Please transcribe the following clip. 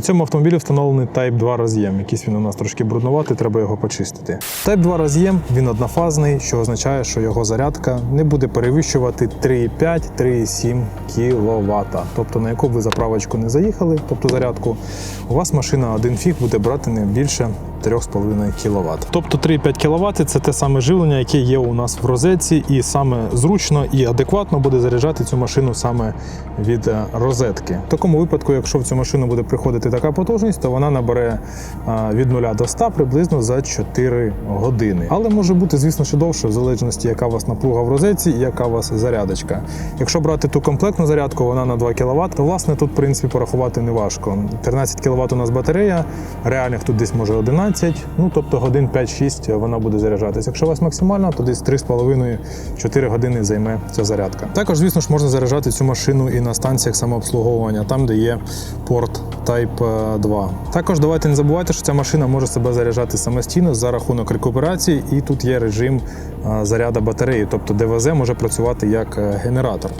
На цьому автомобілі встановлений Type 2 роз'єм. Якийсь він у нас трошки бруднуватий, треба його почистити. Type 2 роз'єм він однофазний, що означає, що його зарядка не буде перевищувати 3,5-3,7 кВт. Тобто на яку б ви заправочку не заїхали, тобто зарядку, у вас машина один фіг буде брати не більше 3,5 кВт. Тобто 3,5 кВт це те саме живлення, яке є у нас в розетці, і саме зручно і адекватно буде заряджати цю машину саме від е, розетки. В такому випадку, якщо в цю машину буде приходити така потужність, то вона набере е, від 0 до 100 приблизно за 4 години. Але може бути, звісно, ще довше, в залежності, яка у вас напруга в розетці і яка у вас зарядочка. Якщо брати ту комплектну зарядку, вона на 2 кВт, то власне тут в принципі порахувати не важко. 13 кВт у нас батарея, реальних тут десь може 11, ну тобто годин 5-6 вона буде заряджатися. Якщо у вас максимальна, то десь 3,5-4 години займе ця зарядка. Також, звісно ж, можна заряджати цю машину і на станціях самообслуговування, там де є порт Type 2. Також давайте не забувайте, що ця машина може себе заряджати самостійно за рахунок рекуперації, і тут є режим заряду батареї, тобто ДВЗ може працювати як е, генератор.